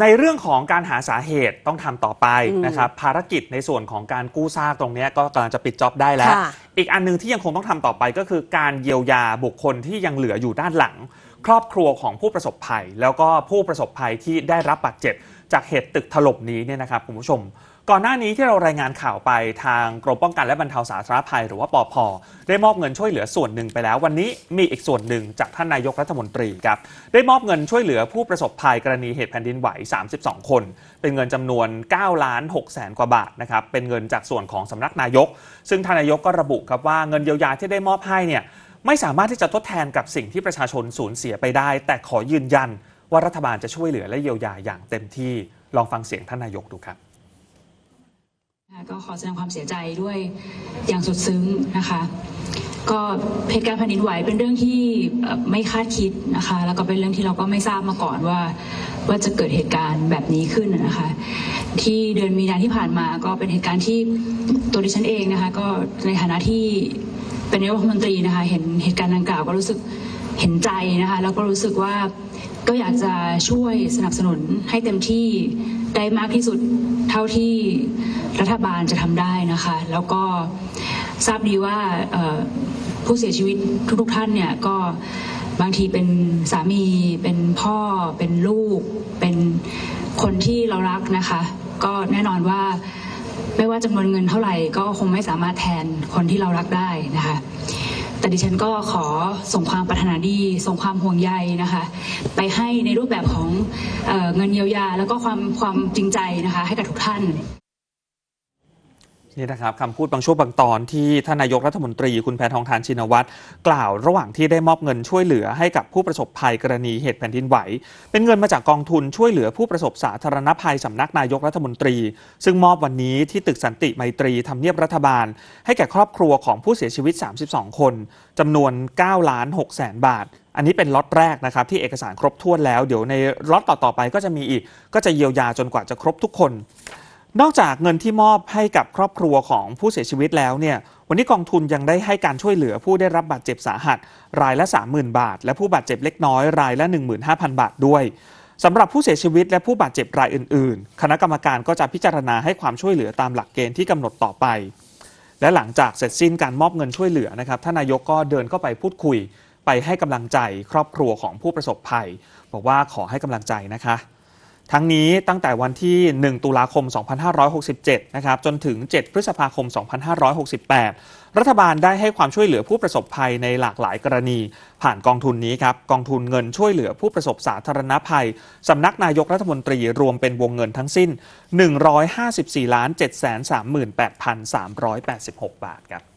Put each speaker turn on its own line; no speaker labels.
ในเรื่องของการหาสาเหตุต้องทำต่อไปนะครับภารกิจในส่วนของการกู้ซากตรงเนี้ยก็กำลังจะปิดจ็อบได้แล้ว
ค่ะ
อีกอันหนึงที่ยังคงต้องทำต่อไปก็คือการเยียวยาบุคคลที่ยังเหลืออยู่ด้านหลัง ครอบครัวของผู้ประสบภัย แล้วก็ผู้ประสบภัยที่ได้รับบาดเจ็บ จากเหตุตึกถล่มนี้เนี่ยนะครับคุณผู้ชม ก่อนหน้านี้ที่เรารายงานข่าวไปทางกรมป้องกันและบรรเทาสาธารณภัย หรือว่าปอพได้มอบเงินช่วยเหลือส่วนหนึ่งไปแล้ว วันนี้มีอีกส่วนหนึ่งจากท่านนายกรัฐมนตรีครับได้มอบเงินช่วยเหลือผู้ประสบภัยกรณีเหตุแผ่นดินไหว 32 คน เป็นเงินจำนวน9ล้าน6แสนกว่าบาทนะครับเป็นเงินจากส่วนของสำนักนายก ซึ่งท่านนายกก็ระบุครับว่าเงินเยียวยาที่ได้มอบให้เนี่ยไม่สามารถที่จะทดแทนกับสิ่งที่ประชาชนสูญเสียไปได้ แต่ขอยืนยัน ว่ารัฐบาลจะช่วยเหลือและเยียวยาอย่างเต็มที่ลองฟังเสียงท่านนายกดูครับ
ก็ขอแสดงความเสียใจด้วยอย่างสุดซึ้งนะคะ ก็เหตุการณ์แผ่นดินไหวเป็นเรื่องที่ไม่คาดคิดนะคะ แล้วก็เป็นเรื่องที่เราก็ไม่ทราบมาก่อนว่า ว่าจะเกิดเหตุการณ์แบบนี้ขึ้นนะคะ ที่เดือนมีนาที่ผ่านมาก็เป็นเหตุการณ์ที่ตัวดิฉันเองนะคะ ก็ในฐานะที่เป็นนายกรัฐมนตรีนะคะ เห็นเหตุการณ์ดังกล่าวก็รู้สึก เห็นใจนะคะ แล้วก็รู้สึกว่าก็อยากจะช่วยสนับสนุนให้เต็มที่ได้มากที่สุดเท่าที่รัฐบาลจะทำได้นะคะ แล้วก็ทราบดีว่าผู้เสียชีวิตทุกๆท่านเนี่ยก็บางทีเป็นสามีเป็นพ่อเป็นลูก เป็นคนที่เรารักนะคะ ก็แน่นอนว่าไม่ว่าจำนวนเงินเท่าไหร่ก็คงไม่สามารถแทนคนที่เรารักได้นะคะ แต่ดิฉันก็ขอส่งความปรารถนาดี ส่งความห่วงใยนะคะ ไปให้ในรูปแบบของเอเงินเยียวยา แล้วก็ความความจริงใจนะคะ ให้กับทุกท่าน
นี่นะครับคำพูดบางช่วงบางตอนที่ท่านนายกรัฐมนตรีคุณแพทองทานชินวัตรกล่าวระหว่างที่ได้มอบเงินช่วยเหลือให้กับผู้ประสบภัยกรณีเหตุแผ่นดินไหว เป็นเงินมาจากกองทุนช่วยเหลือผู้ประสบสาธารณภัยสำนักนายกรัฐมนตรี ซึ่งมอบวันนี้ที่ตึกสันติไมตรีทำเนียบรัฐบาล ให้แก่ครอบครัวของผู้เสียชีวิต 32 คนจำนวน9ล้าน6แสนบาทอันนี้เป็นล็อตแรกนะครับที่เอกสารครบถ้วนแล้ว เดี๋ยวในล็อตต่อๆไปก็จะมีอีก ก็จะเยียวยาจนกว่าจะครบทุกคน นอกจากเงินที่มอบให้กับครอบครัวของผู้เสียชีวิตแล้วเนี่ย วันนี้กองทุนยังได้ให้การช่วยเหลือผู้ได้รับบาดเจ็บสาหัส รายละ 30,000 บาท และผู้บาดเจ็บเล็กน้อยรายละ 15,000 บาทด้วยสำหรับผู้เสียชีวิตและผู้บาดเจ็บรายอื่น ๆ คณะกรรมการก็จะพิจารณาให้ความช่วยเหลือตามหลักเกณฑ์ที่กำหนดต่อไป และหลังจากเสร็จสิ้นการมอบเงินช่วยเหลือนะครับท่านนายกก็เดินเข้าไปพูดคุย ไปให้กำลังใจครอบครัวของผู้ประสบภัย บอกว่าขอให้กำลังใจนะคะ ทั้งนี้ตั้งแต่วันที่ 1 ตุลาคม 2567 นะครับ จนถึง 7 พฤษภาคม 2568 รัฐบาลได้ให้ความช่วยเหลือผู้ประสบภัยในหลากหลายกรณี ผ่านกองทุนนี้ครับ กองทุนเงินช่วยเหลือผู้ประสบสาธารณภัย สำนักนายกรัฐมนตรีรวมเป็นวงเงินทั้งสิ้น 154 738,386 บาทครับ